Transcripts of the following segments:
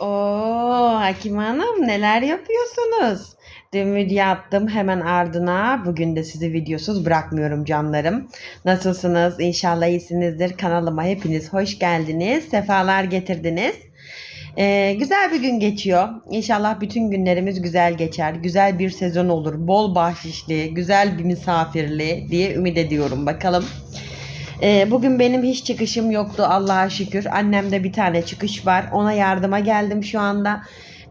Oo Hakim Hanım neler yapıyorsunuz? Dün video attım hemen ardına. Bugün de sizi videosuz bırakmıyorum canlarım. Nasılsınız? İnşallah iyisinizdir. Kanalıma hepiniz hoş geldiniz. Sefalar getirdiniz. Ee, güzel bir gün geçiyor. İnşallah bütün günlerimiz güzel geçer. Güzel bir sezon olur. Bol bahşişli, güzel bir misafirli diye ümit ediyorum. Bakalım. Ee, bugün benim hiç çıkışım yoktu Allah'a şükür. Annemde bir tane çıkış var. Ona yardıma geldim şu anda.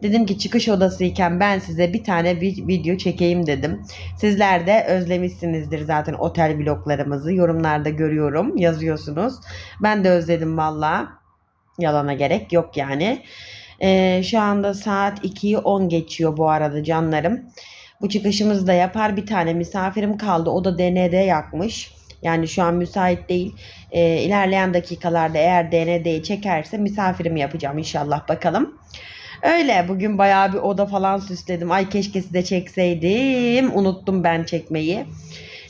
Dedim ki çıkış odasıyken ben size bir tane bir video çekeyim dedim. Sizler de özlemişsinizdir zaten otel vloglarımızı. Yorumlarda görüyorum, yazıyorsunuz. Ben de özledim valla. Yalana gerek yok yani. Ee, şu anda saat 2'yi 10 geçiyor bu arada canlarım. Bu çıkışımızı da yapar. Bir tane misafirim kaldı. O da DND yakmış. Yani şu an müsait değil. Ee, ilerleyen dakikalarda eğer DND'yi çekerse misafirim yapacağım inşallah bakalım. Öyle bugün bayağı bir oda falan süsledim. Ay keşke size çekseydim. Unuttum ben çekmeyi.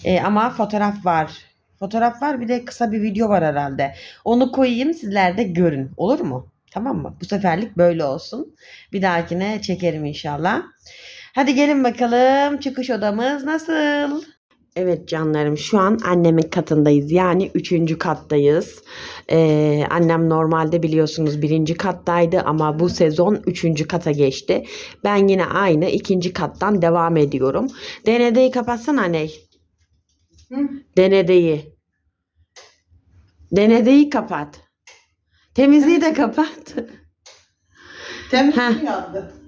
Ee, ama fotoğraf var. Fotoğraf var bir de kısa bir video var herhalde. Onu koyayım sizler de görün. Olur mu? Tamam mı? Bu seferlik böyle olsun. Bir dahakine çekerim inşallah. Hadi gelin bakalım çıkış odamız nasıl? Evet canlarım şu an annemin katındayız. Yani üçüncü kattayız. Ee, annem normalde biliyorsunuz birinci kattaydı ama bu sezon üçüncü kata geçti. Ben yine aynı ikinci kattan devam ediyorum. DND'yi kapatsana anne. Hı? DND'yi. DND'yi kapat. Temizliği de kapat. Temiz Heh. mi yandı?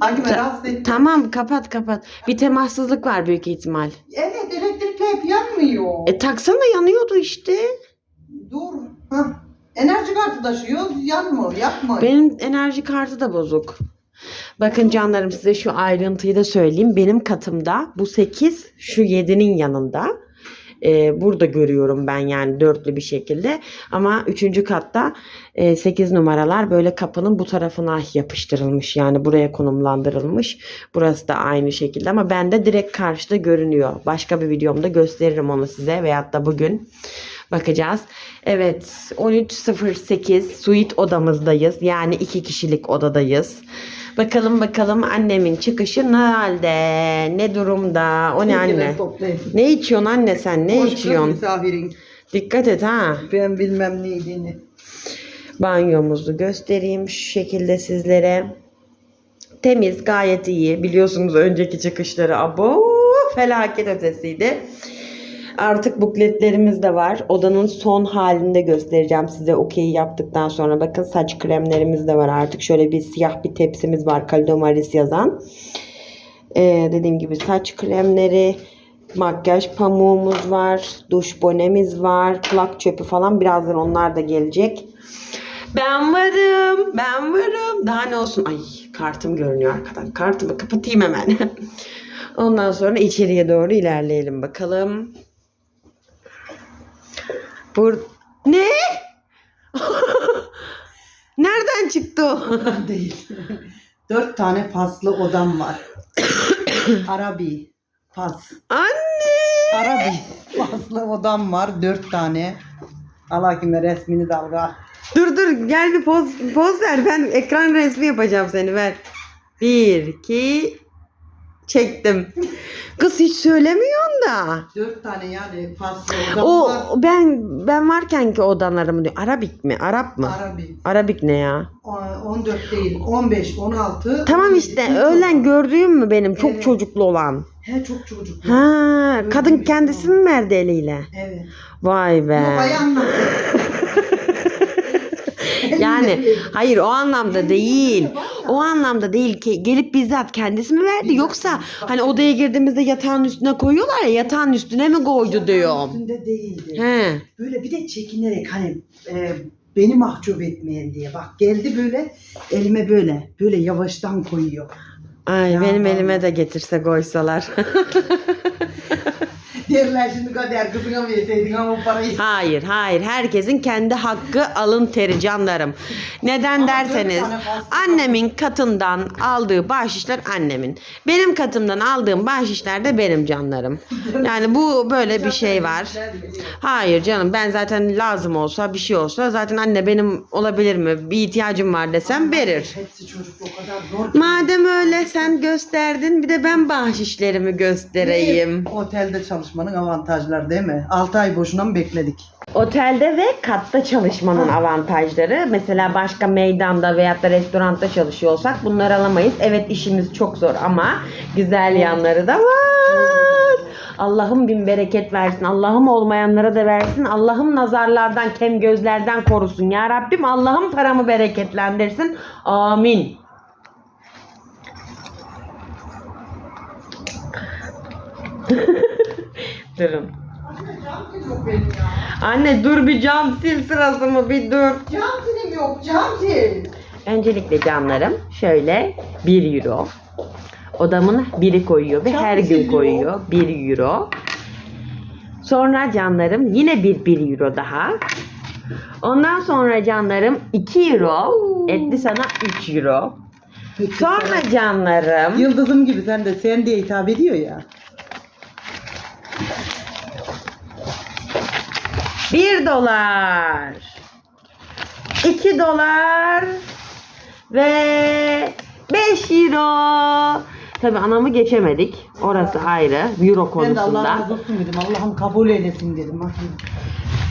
Hangi Ta- rahatsız etti? tamam kapat kapat. Bir temassızlık var büyük ihtimal. Evet elektrikler hep yanmıyor. E taksana yanıyordu işte. Dur. Hah. Enerji kartı taşıyor yanmıyor yapmıyor. Benim enerji kartı da bozuk. Bakın canlarım size şu ayrıntıyı da söyleyeyim. Benim katımda bu 8 şu 7'nin yanında. Ee, burada görüyorum ben yani dörtlü bir şekilde. Ama 3. katta 8 numaralar böyle kapının bu tarafına yapıştırılmış. Yani buraya konumlandırılmış. Burası da aynı şekilde ama bende direkt karşıda görünüyor. Başka bir videomda gösteririm onu size veyahut da bugün. Bakacağız. Evet 13.08 suite odamızdayız. Yani iki kişilik odadayız. Bakalım bakalım annemin çıkışı ne halde? Ne durumda? O ne anne? Ne içiyorsun anne sen? Ne Hoş içiyorsun? misafirin. Dikkat et ha. Ben bilmem neydiğini. Banyomuzu göstereyim şu şekilde sizlere. Temiz, gayet iyi. Biliyorsunuz önceki çıkışları abo felaket ötesiydi. Artık bukletlerimiz de var. Odanın son halinde göstereceğim size okey yaptıktan sonra. Bakın saç kremlerimiz de var artık. Şöyle bir siyah bir tepsimiz var. Kalidomaris yazan. Ee, dediğim gibi saç kremleri, makyaj pamuğumuz var. Duş bonemiz var. Kulak çöpü falan. Birazdan onlar da gelecek. Ben varım. Ben varım. Daha ne olsun? Ay kartım görünüyor arkadan. Kartımı kapatayım hemen. Ondan sonra içeriye doğru ilerleyelim bakalım. Bur ne? Nereden çıktı o? Değil. Dört tane faslı odam var. Arabi. Fas. Anne! Arabi. Faslı odam var. Dört tane. Allah kime resmini dalga. Dur dur gel bir poz, poz ver. Ben ekran resmi yapacağım seni ver. Bir, iki, çektim. Kız hiç söylemiyorsun da. Dört tane yani faslı odam O var. ben ben varken ki odanlarımı diyor. Arabik mi? Arap mı? Arabi. Arabik ne ya? O- 14 değil. 15, 16. Tamam 17, işte öğlen gördüğüm mü benim çok Evet. çocuklu olan. He çok çocuk. Ha, kadın bir kendisi şey mi verdi eliyle? Evet. Vay be. Yok ayağımla. Yani hayır o anlamda değil. O anlamda değil ki gelip bizzat kendisi mi verdi yoksa hani odaya girdiğimizde yatağın üstüne koyuyorlar ya yatağın üstüne mi koydu diyorum. Üstünde değildi. He. Böyle bir de çekinerek hani e, beni mahcup etmeyen diye. Bak geldi böyle elime böyle böyle yavaştan koyuyor. Ay Ya benim elime de getirse koysalar. Derler şimdi kader kızına mı yeseydin ama parayı. Hayır, hayır. Herkesin kendi hakkı alın teri canlarım. Neden Ama derseniz dört tane fazla annemin katından aldığı bahşişler annemin. Benim katımdan aldığım bahşişler de benim canlarım. Yani bu böyle bir şey var. Hayır canım ben zaten lazım olsa bir şey olsa zaten anne benim olabilir mi? Bir ihtiyacım var desem verir. Hepsi çocuk o kadar zor. ki. Madem öyle sen gösterdin bir de ben bahşişlerimi göstereyim. Otelde çalışmanın avantajları değil mi? 6 ay boşuna mı bekledik? Otelde ve katta çalışmanın avantajları. Mesela başka meydanda veyahut da restoranda çalışıyor olsak bunları alamayız. Evet işimiz çok zor ama güzel yanları da var. Allah'ım bin bereket versin. Allah'ım olmayanlara da versin. Allah'ım nazarlardan, kem gözlerden korusun. Ya Rabbim Allah'ım paramı bereketlendirsin. Amin. Durun. Anne dur bir cam sil sırası mı bir dur. Cam silim yok cam sil. Öncelikle canlarım şöyle 1 euro. Odamın biri koyuyor ve Çok her gün koyuyor 1 euro. Sonra canlarım yine bir 1 euro daha. Ondan sonra canlarım 2 euro etti sana 3 euro. Sonra canlarım Yıldızım gibi sen de sen diye hitap ediyor ya. 1 dolar. 2 dolar ve 5 euro. Tabi anamı geçemedik. Orası ayrı. Euro Ben de Allah konusunda. razı olsun dedim. Allah'ım kabul eylesin dedim. Bakayım.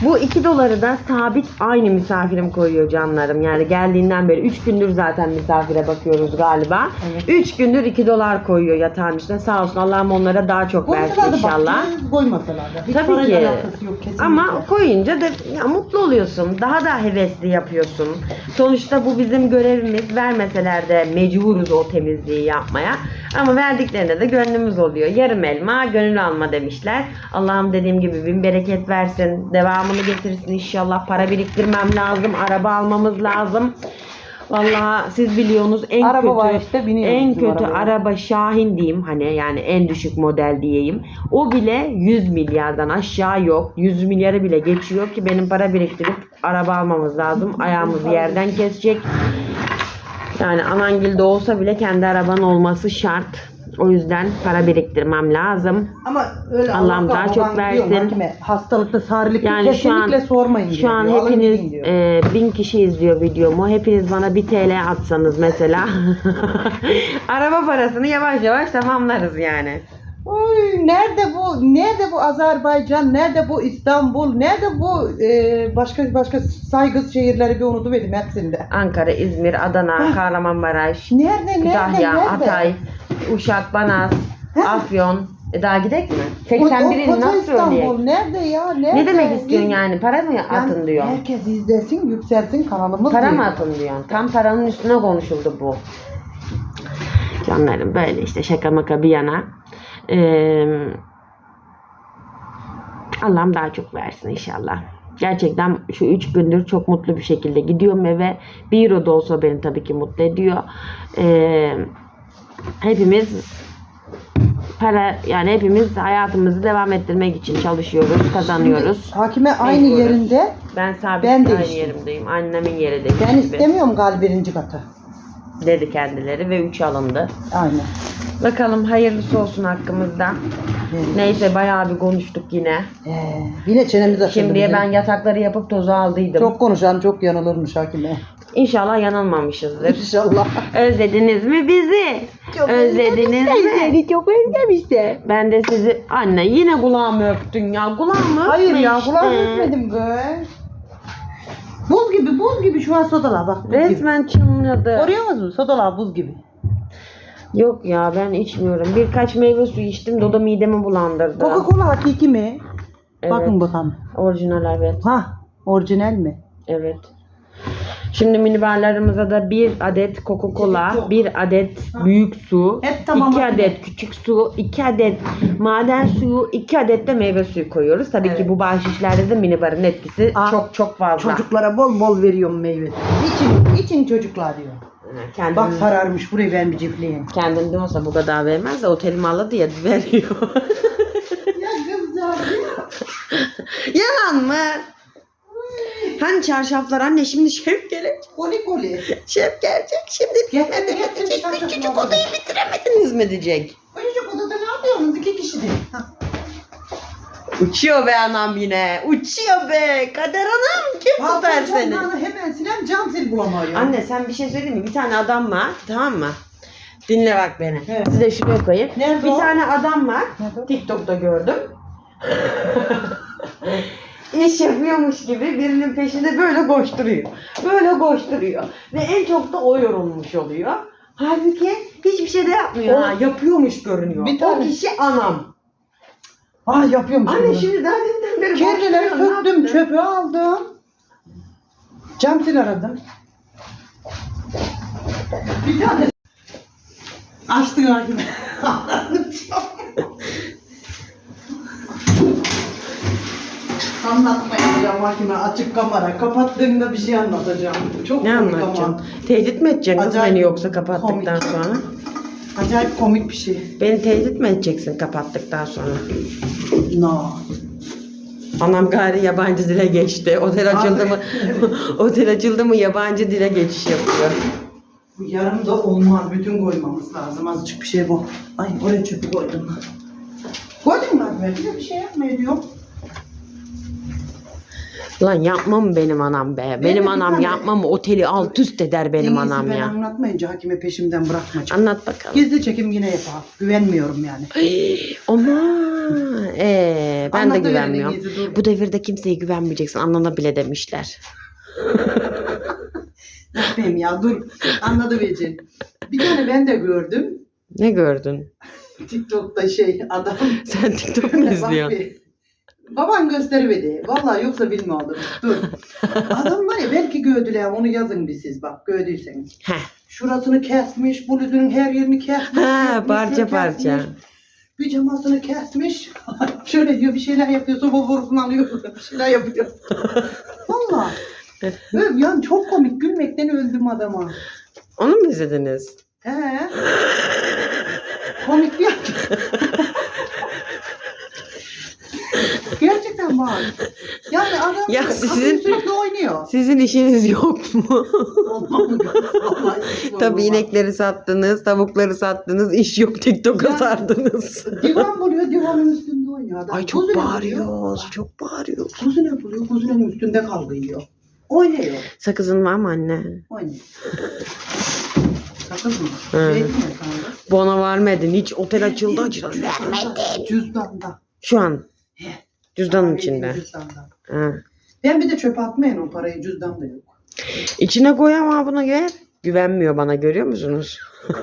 Bu 2 doları da sabit aynı misafirim koyuyor canlarım. Yani geldiğinden beri 3 gündür zaten misafire bakıyoruz galiba. Evet. 3 gündür 2 dolar koyuyor yatağın üstüne. Sağ olsun Allah'ım onlara daha çok versin Koysalar da inşallah. bak, koymasalar da. Hiç Tabii parayla ki. alakası yok kesinlikle. Ama koyunca da ya mutlu oluyorsun. Daha da hevesli yapıyorsun. Sonuçta bu bizim görevimiz. Vermeseler de mecburuz o temizliği yapmaya. Ama verdiklerinde de gönlümüz oluyor. Yarım elma gönül alma demişler. Allah'ım dediğim gibi bin bereket versin. Devamını getirsin inşallah. Para biriktirmem lazım. Araba almamız lazım. Vallahi siz biliyorsunuz en Araba kötü var işte, en kötü arabaya. araba Şahin diyeyim hani yani en düşük model diyeyim. O bile 100 milyardan aşağı yok. 100 milyarı bile geçiyor ki benim para biriktirip araba almamız lazım. Ayağımızı yerden kesecek. Yani anangilde olsa bile kendi araban olması şart. O yüzden para biriktirmem lazım. Ama öyle Allah'ım Allah daha çok versin. mahkeme, Hastalıkta sarılıkta Yani şu an kesinlikle sormayın şu diyor, an diyor, hepiniz e, bin kişi izliyor videomu. Hepiniz bana bir TL atsanız mesela. Araba parasını yavaş yavaş tamamlarız yani. Oy, nerede bu? Nerede bu Azerbaycan? Nerede bu İstanbul? Nerede bu e, başka başka saygı şehirleri bir unutuverdim hepsinde. Ankara, İzmir, Adana, Kahramanmaraş, Nerede? Nerede? Kütahya, nerede? Hatay, Uşak, Banaz, Ha? Afyon. E daha gidek mi? O- 81'ini o koca nasıl İstanbul söyleyeyim? nerede ya? Nerede? Ne demek istiyorsun yani? Para mı Yani atın diyor? Herkes izlesin, yükselsin kanalımız Para diyor. mı atın diyorsun? Tam paranın üstüne konuşuldu bu. Canlarım böyle işte şaka maka bir yana. Ee, Allah'ım daha çok versin inşallah. Gerçekten şu üç gündür çok mutlu bir şekilde gidiyorum eve. Bir euro da olsa beni tabii ki mutlu ediyor. Ee, hepimiz para yani hepimiz hayatımızı devam ettirmek için çalışıyoruz, kazanıyoruz. Hakime aynı Mecburuz. yerinde. Ben sabit Ben de aynı işte. yerimdeyim. Annemin yeri demiş Ben gibi. istemiyorum gal birinci katı. Dedi kendileri ve 3 alındı. Aynen. Bakalım hayırlısı olsun hakkımızda. Evet. Neyse bayağı bir konuştuk yine. Ee, yine çenemiz açıldı. Şimdiye bizim. ben yatakları yapıp tozu aldıydım. Çok konuşan çok yanılırmış hakime. İnşallah yanılmamışızdır. İnşallah. Özlediniz mi bizi? Çok Özlediniz mi? çok özlemişler. Ben de sizi anne yine kulağımı öptün ya. Kulağımı Hayır öpme ya işte. kulağımı öpmedim be. Buz gibi buz gibi şu an sodalar bak. Buz gibi. Resmen çınladı. Görüyor musun? Sodalar buz gibi. Yok ya ben içmiyorum. Birkaç meyve suyu içtim de o da midemi bulandırdı. Coca-Cola hakiki mi? Evet. Bakın bakalım. Orijinal evet. Ha, orijinal mi? Evet. Şimdi minibarlarımıza da bir adet Coca-Cola, bir adet büyük su, Hep tamam iki adet küçük su, iki adet maden suyu, iki adet de meyve suyu koyuyoruz. Tabii ki Evet. bu bahşişlerde de minibarın etkisi Aa, çok çok fazla. Çocuklara bol bol veriyorum meyve. İçin, için çocuklar diyor. Kendim, Bak sararmış burayı ben bir cifleyin. kendimde olsa bu kadar vermez de otelimi aldı ya veriyor. ya kız ya Yalan mı? Hani çarşaflar anne şimdi şef gelecek. Koli koli. Şef gelecek şimdi Getir, bitmedi mi diyecek. Küçücük odayı bitiremediniz mi diyecek. Küçücük odada ne yapıyorsunuz? İki kişidir. Ha. Uçuyor be anam yine. Uçuyor be. Kader anam kim tutar Balkon seni? camlarını hemen silen cam sil bulamıyor. Anne sen bir şey söyleyeyim mi? Bir tane adam var tamam mı? Dinle bak beni. Evet. Size şuraya koyayım. Nerede bir o? tane adam var. Nerede? TikTok'ta gördüm. İş yapıyormuş gibi birinin peşinde böyle koşturuyor. Böyle koşturuyor. Ve en çok da o yorulmuş oluyor. Halbuki hiçbir şey de yapmıyor. O- ha, yapıyormuş görünüyor. Bir O kişi anam. Ah yapıyorum Anne bunu. şimdi daha deminden beri ne söktüm, çöpü aldım. Cam sil aradım. Bir tane açtın ağzını. Anlatmayacağım hakime açık kamera. Kapattığımda bir şey anlatacağım. Çok Ne komik anlatacaksın? ama. Tehdit mi edeceksin kız Acayip beni yoksa kapattıktan komik. sonra? Acayip komik bir şey. Beni tehdit mi edeceksin kapattıktan sonra? No. Anam gayri yabancı dile geçti. Otel açıldı mı? Otel açıldı mı yabancı dile geçiş yapıyor. Bu yarım da olmaz. Bütün koymamız lazım. Azıcık bir şey bu. Ay oraya çöpü koydum ben. Koydum ben bir şey yapmaya diyorum. Lan yapmam benim anam be. Benim bir anam tane- yapmam oteli alt üst eder benim En iyisi anam ben ya. anlatmayınca hakime peşimden bırakma. Anlat bakalım. Gizli çekim yine yapar. Güvenmiyorum yani. Aman. Ee, ben de Anlatıverin güvenmiyorum. en iyisi, dur. Bu devirde kimseye güvenmeyeceksin. Anlana bile demişler. Yapmayayım ya dur. Anladı Becin. Bir tane ben de gördüm. Ne gördün? TikTok'ta şey adam. Sen TikTok mu Bak izliyorsun? bir. Baban göstermedi. Vallahi yoksa bilmiyordum. Dur. Adam var ya belki gördüler onu yazın bir siz bak gördüyseniz. Heh. Şurasını kesmiş, bluzunun her yerini kesmiş. Ha, kesmiş, parça kesmiş, parça. Pijamasını kesmiş. Şöyle diyor bir şeyler yapıyor. Soba borusunu alıyor. Bir şeyler yapıyor. Valla. Öyle yani çok komik. Gülmekten öldüm adama. Onu mu izlediniz? He. Komik bir Var. Yani adam Ya sizin- sürekli oynuyor. Sizin işiniz yok mu? Baba. inekleri sattınız, tavukları sattınız, iş yok TikTok'a Ya- sardınız. Divan buluyor, divanın üstünde oynuyor adam. Ay çok Kuzine buluyor. bağırıyor, çok bağırıyor. Kuzine buluyor, kuzinenin üstünde kavga yiyor. Oynuyor, Sakızın var mı anne? oynuyor. Sakız mı? Hı. Sana. Bana vermedin, hiç otel açıldı açıldı. Cüzdanda, Cüzdanda. Şu an He. Cüzdanın Verdim içinde. Cüzdanda. Ha. Ben bir de çöpe atmayın o parayı cüzdanda yok. İçine koy ama bunu gel. Güvenmiyor bana görüyor musunuz?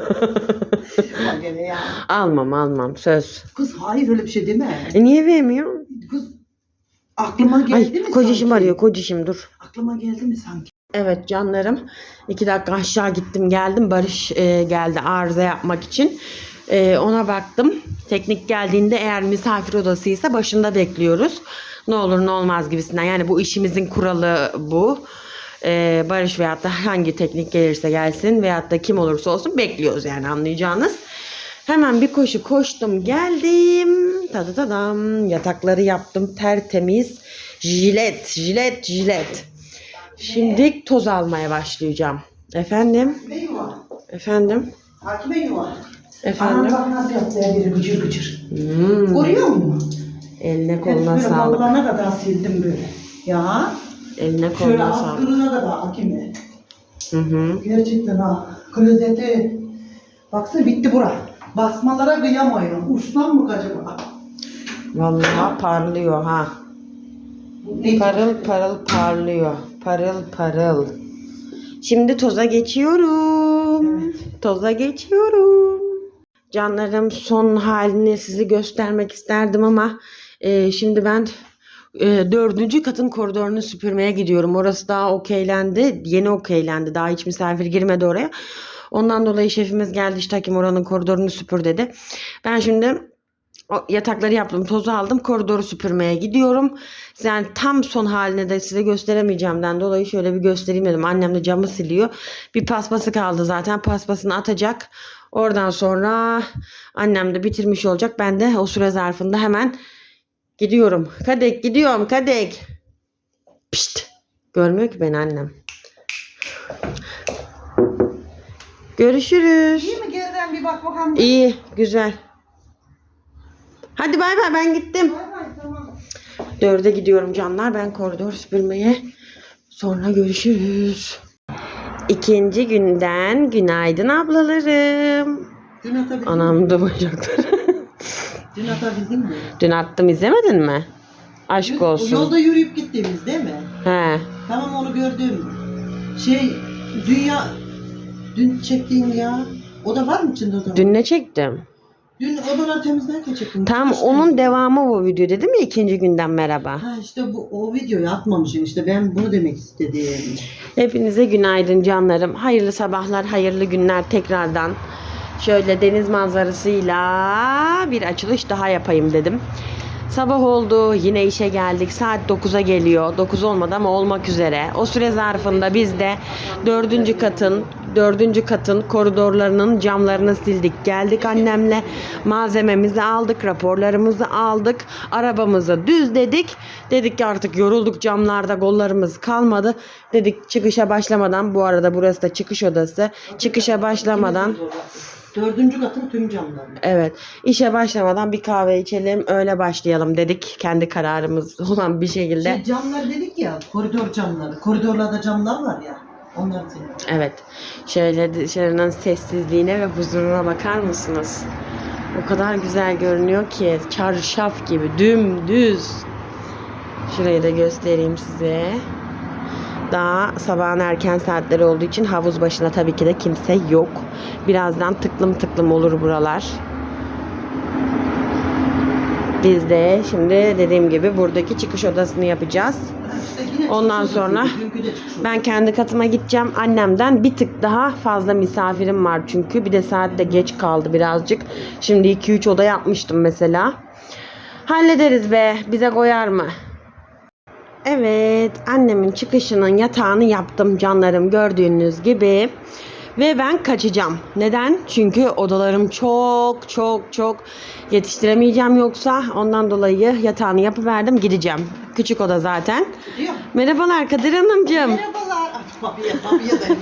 Ya. Almam almam söz. Kız hayır öyle bir şey deme. E niye vermiyor? Kız aklıma geldi Ay mi kocacığım sanki? arıyor kocacığım dur. Aklıma geldi mi sanki? Evet canlarım. iki dakika aşağı gittim geldim. Barış e, geldi arıza yapmak için. E, ona baktım. Teknik geldiğinde eğer misafir odasıysa başında bekliyoruz. Ne olur ne olmaz gibisinden. Yani bu işimizin kuralı bu. E, Barış veyahut da hangi teknik gelirse gelsin veyahut da kim olursa olsun bekliyoruz yani anlayacağınız. Hemen bir koşu koştum geldim. Tada tadam. Yatakları yaptım tertemiz. Jilet, jilet, jilet. Şimdi toz almaya başlayacağım. Efendim? Hakime yuva. Efendim? Hakime yuva. Anam Efendim? bak nasıl yaptı ya biri gıcır gıcır. Hmm. Görüyor musun? Eline koluna Böyle sağlık. Vallahi kadar sildim böyle. Ya. Eline Şöyle koluna sağlık. askırına kadar hakime. Hı hı. Gerçekten ha. Klozeti. Baksana bitti bura. Basmalara kıyamıyorum. Uçsam mı acaba? Vallahi parlıyor ha. Ne? Parıl parıl parlıyor. Parıl parıl. Şimdi toza geçiyorum. Toza geçiyorum. Canlarım son halini sizi göstermek isterdim ama e, şimdi ben e, dördüncü katın koridorunu süpürmeye gidiyorum. Orası daha okeylendi. Yeni okeylendi. Daha hiç misafir girmedi oraya. Ondan dolayı şefimiz geldi işte hakim oranın koridorunu süpür dedi. Ben şimdi o yatakları yaptım, tozu aldım, koridoru süpürmeye gidiyorum. Yani tam son halini de size gösteremeyeceğimden dolayı şöyle bir göstereyim dedim. Annem de camı siliyor. Bir paspası kaldı zaten. Paspasını atacak. Oradan sonra annem de bitirmiş olacak. Ben de o süre zarfında hemen Gidiyorum. Kadek gidiyorum Kadek. Pişt. Görmüyor ki beni annem. Görüşürüz. İyi mi geriden bir bak bakalım. İyi, güzel. Hadi bay bay ben gittim. Bay bay, tamam. Dörde gidiyorum canlar. Ben koridor süpürmeye. Sonra görüşürüz. İkinci günden günaydın ablalarım. Dün atabildin? Anam da bacakları. Dün atabildin mi? Dün attım izlemedin mi? Aşk Dün- olsun. Yolda yürüyüp gittiğimiz değil mi? He. Tamam onu gördüm. Şey dünya dün çektiğim ya. O da var mı içinde o zaman? Dün ne çektim? Odaları temizlerken çektim. Tam İşte. onun devamı bu video dedim ya ikinci günden merhaba. Ha işte bu o videoyu atmamışım işte ben bunu demek istedim. Hepinize günaydın canlarım. Hayırlı sabahlar, hayırlı günler tekrardan. Şöyle deniz manzarasıyla bir açılış daha yapayım dedim. Sabah oldu, yine işe geldik. Saat 9'a geliyor. 9 olmadı ama olmak üzere. O süre zarfında biz de dördüncü katın dördüncü katın koridorlarının camlarını sildik. Geldik annemle malzememizi aldık, raporlarımızı aldık, arabamızı düzledik. Dedik ki artık yorulduk camlarda kollarımız kalmadı. Dedik çıkışa başlamadan bu arada burası da çıkış odası. Çıkışa başlamadan Dördüncü katın tüm camları. Evet. işe başlamadan bir kahve içelim, öyle başlayalım dedik. Kendi kararımız olan bir şekilde. Şey, camlar dedik ya koridor camları. Koridorlarda camlar var ya. Onlar senin. Evet. Şöyle dışarının sessizliğine ve huzuruna bakar mısınız? O kadar güzel görünüyor ki çarşaf gibi dümdüz. Şurayı da göstereyim size. Daha sabahın erken saatleri olduğu için havuz başına tabii ki de kimse yok. Birazdan tıklım tıklım olur buralar. Biz de şimdi dediğim gibi buradaki çıkış odasını yapacağız. Ondan sonra. Ben kendi katıma gideceğim. Annemden bir tık daha fazla misafirim var çünkü. Bir de saat de geç kaldı birazcık. Şimdi 2-3 oda yapmıştım mesela. Hallederiz be. Bize koyar mı? Evet. Annemin çıkışının yatağını yaptım canlarım gördüğünüz gibi. Ve ben kaçacağım. Neden? Çünkü odalarım çok çok çok yetiştiremeyeceğim yoksa ondan dolayı yatağını yapıverdim gideceğim. Küçük oda zaten. Gidiyor. Merhabalar Kadir Hanımcığım. Merhabalar. Ah, Papiye, papiye de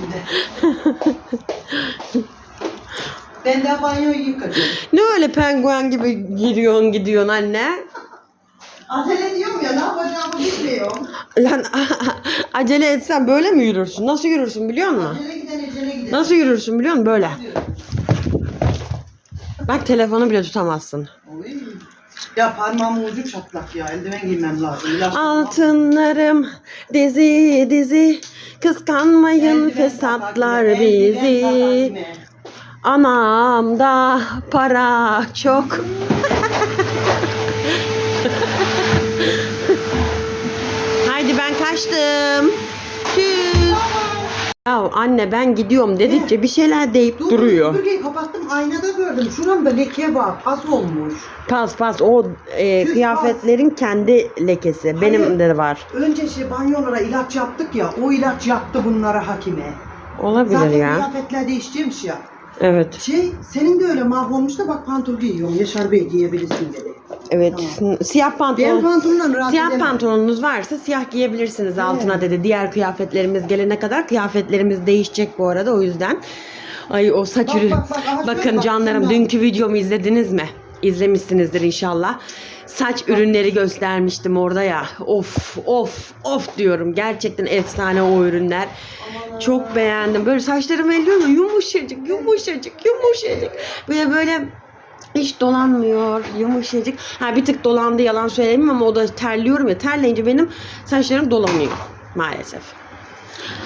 ben de banyoyu yıkacağım. Ne öyle penguen gibi giriyorsun gidiyorsun anne? Acele ediyorum ya ne yapacağımı bilmiyorum. Lan acele etsen böyle mi yürürsün? Nasıl yürürsün biliyor musun? Acele giden ecele gider. Nasıl yürürsün biliyor musun? Böyle. Bak telefonu bile tutamazsın. Oy. Ya parmağımın ucu çatlak ya. Eldiven giymem lazım. İlaç Altınlarım dizi dizi kıskanmayın Eldiven fesatlar eldiven bizi. Anamda para çok. Ben kaçtım. Tschüss. Ya anne ben gidiyorum dedikçe bir şeyler deyip Dur, duruyor. Süpürgeyi kapattım aynada gördüm. Şuramda leke var. Pas olmuş. Pas pas o e, Tüh, kıyafetlerin kendi lekesi. Benim de var. Önce şey banyolara ilaç yaptık ya. O ilaç yaktı bunlara hakime. Olabilir Zaten ya. kıyafetler değiştirmiş ya. Evet. Şey senin de öyle mahvolmuş da bak pantol giyiyorum. Yaşar Bey giyebilirsin dedi. Evet. Siyah Ben pantolon. pantolonla rahat Siyah edemem. pantolonunuz varsa siyah giyebilirsiniz altına dedi. Diğer kıyafetlerimiz gelene kadar kıyafetlerimiz değişecek bu arada o yüzden. Ay o saç Bak, ürün. bak, bak, Bakın bak, canlarım şuna. dünkü videomu izlediniz mi? İzlemişsinizdir inşallah. Saç ürünleri göstermiştim orada ya. Of of of diyorum. Gerçekten efsane o ürünler. Çok beğendim. Böyle saçlarım elliyorum yumuşacık yumuşacık yumuşacık. De böyle hiç dolanmıyor yumuşacık. Ha bir tık dolandı yalan söyleyeyim ama o da terliyorum ya. Terleyince benim saçlarım dolanıyor maalesef.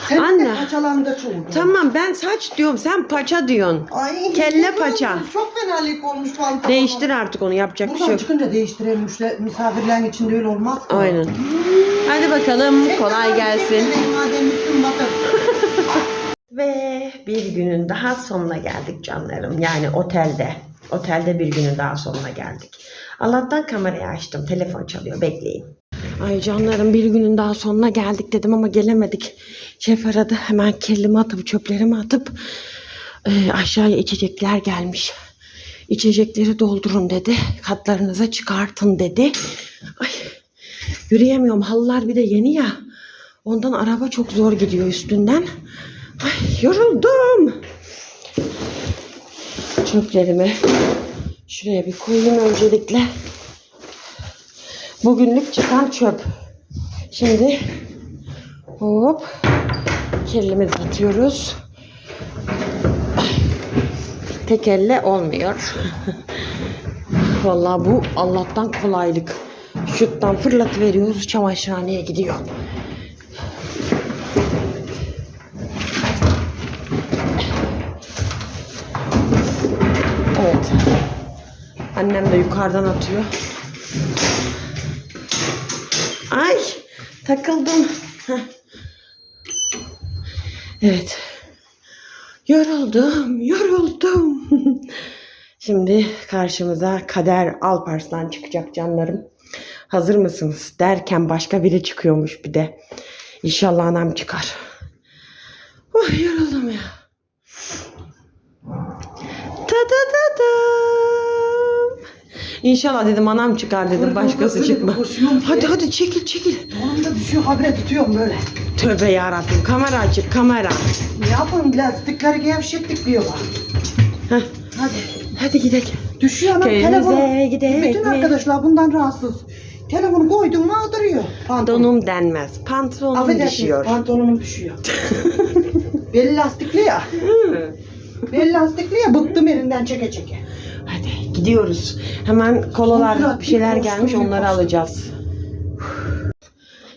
Senin Anne. de paçalarında çoğuldu. Tamam ben saç diyorum sen paça diyorsun. Ay, Kelle paça. Çok fenalık olmuş pantolon. Değiştir artık onu yapacak bir şey Buradan yok. çıkınca değiştirelim. Müşte- Misafirlerin içinde öyle olmaz mı? Aynen. Hadi bakalım kolay gelsin. Çekmeyin madem bütün batır. Ve bir günün daha sonuna geldik canlarım. Yani otelde. Otelde bir günün daha sonuna geldik. Allah'tan kamerayı açtım. Telefon çalıyor. Bekleyin. Ay canlarım bir günün daha sonuna geldik dedim ama gelemedik. Şef aradı. Hemen kellimi atıp çöplerimi atıp e, aşağıya içecekler gelmiş. içecekleri doldurun dedi. Katlarınıza çıkartın dedi. Ay yürüyemiyorum. Halılar bir de yeni ya. Ondan araba çok zor gidiyor üstünden. Ay yoruldum. Çöplerimi şuraya bir koyayım öncelikle. Bugünlük çıkan çöp. Şimdi hop kirlimizi atıyoruz. Tek elle olmuyor. Vallahi bu Allah'tan kolaylık. Şuttan fırlat çamaşırhaneye gidiyor. Evet. Annem de yukarıdan atıyor. Ay takıldım. Evet. Yoruldum, yoruldum. Şimdi karşımıza Kader Alparslan çıkacak canlarım. Hazır mısınız? Derken başka biri çıkıyormuş bir de. İnşallah anam çıkar. Oh yoruldum ya. Ta da da da. İnşallah dedim anam çıkar dedim başkası Öyle çıkma. koşuyorum. Hadi hadi çekil çekil. Onun da düşüyor habire tutuyorum böyle. Tövbe yarabbim kamera açık kamera. Ne yapalım lastikleri gevşettik diyorlar. Heh, Hadi. hadi gidelim. Düşüyor ama Köyümüze telefonu. gidelim Bütün mi? arkadaşlar bundan rahatsız. Telefonu koydun mu ağdırıyor. Pantolon. Donum denmez. Pantolonum Affedersiniz düşüyor. pantolonum düşüyor. Beli lastikli ya. Hı. Beli lastikli ya bıktım elinden çeke çeke. Hadi gidiyoruz. Hemen kolalar bir şeyler gelmiş onları alacağız.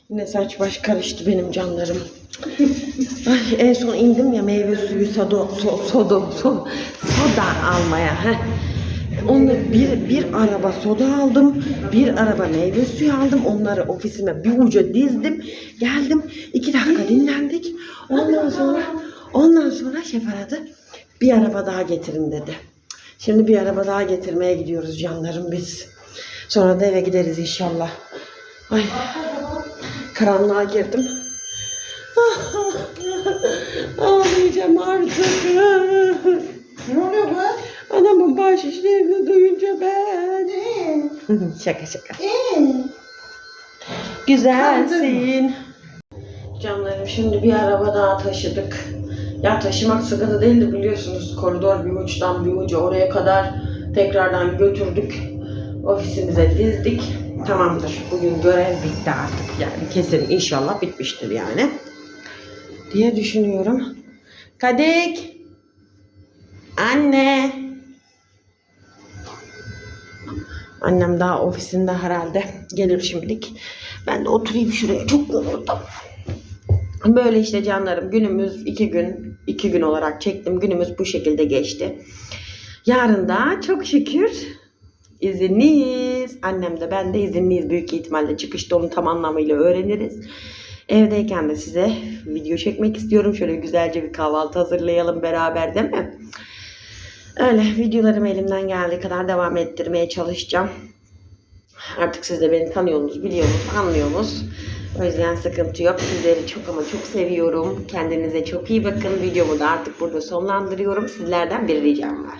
Yine saç baş karıştı benim canlarım. Ay, en son indim ya meyve suyu soda, so, soda, so- soda almaya. Heh. Onu bir, bir araba soda aldım, bir araba meyve suyu aldım. Onları ofisime bir uca dizdim. Geldim, iki dakika dinlendik. Ondan sonra, ondan sonra şef aradı. Bir araba daha getirin dedi. Şimdi bir araba daha getirmeye gidiyoruz canlarım biz. Sonra da eve gideriz inşallah. Ay, karanlığa girdim. Ağlayacağım artık. Ne oluyor bu? Anamın bahşişlerini duyunca ben. Şaka şaka. Güzelsin. Canlarım şimdi bir araba daha taşıdık. Ya taşımak sıkıntı değildi biliyorsunuz. Koridor bir uçtan bir uca oraya kadar tekrardan götürdük. Ofisimize dizdik. Tamamdır. Bugün görev bitti artık. Yani kesin inşallah bitmiştir yani. Diye düşünüyorum. Kadik. Anne. Annem daha ofisinde herhalde. Gelir şimdilik. Ben de oturayım şuraya. Çok yoruldum. Böyle işte canlarım günümüz iki gün iki gün olarak çektim. Günümüz bu şekilde geçti. Yarın da çok şükür izinliyiz. Annem de ben de izinliyiz. Büyük ihtimalle çıkışta onu tam anlamıyla öğreniriz. Evdeyken de size video çekmek istiyorum. Şöyle güzelce bir kahvaltı hazırlayalım beraber değil mi? Öyle videolarımı elimden geldiği kadar devam ettirmeye çalışacağım. Artık siz de beni tanıyorsunuz, biliyorsunuz, anlıyorsunuz. O yüzden sıkıntı yok. Sizleri çok ama çok seviyorum. Kendinize çok iyi bakın. Videomu da artık burada sonlandırıyorum. Sizlerden bir ricam var.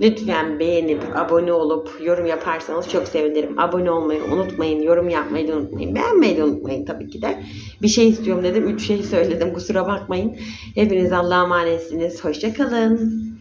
Lütfen beğenip, abone olup, yorum yaparsanız çok sevinirim. Abone olmayı unutmayın, yorum yapmayı da unutmayın. Beğenmeyi de unutmayın tabii ki de. Bir şey istiyorum dedim, üç şey söyledim. Kusura bakmayın. Hepiniz Allah'a emanetsiniz. Hoşçakalın.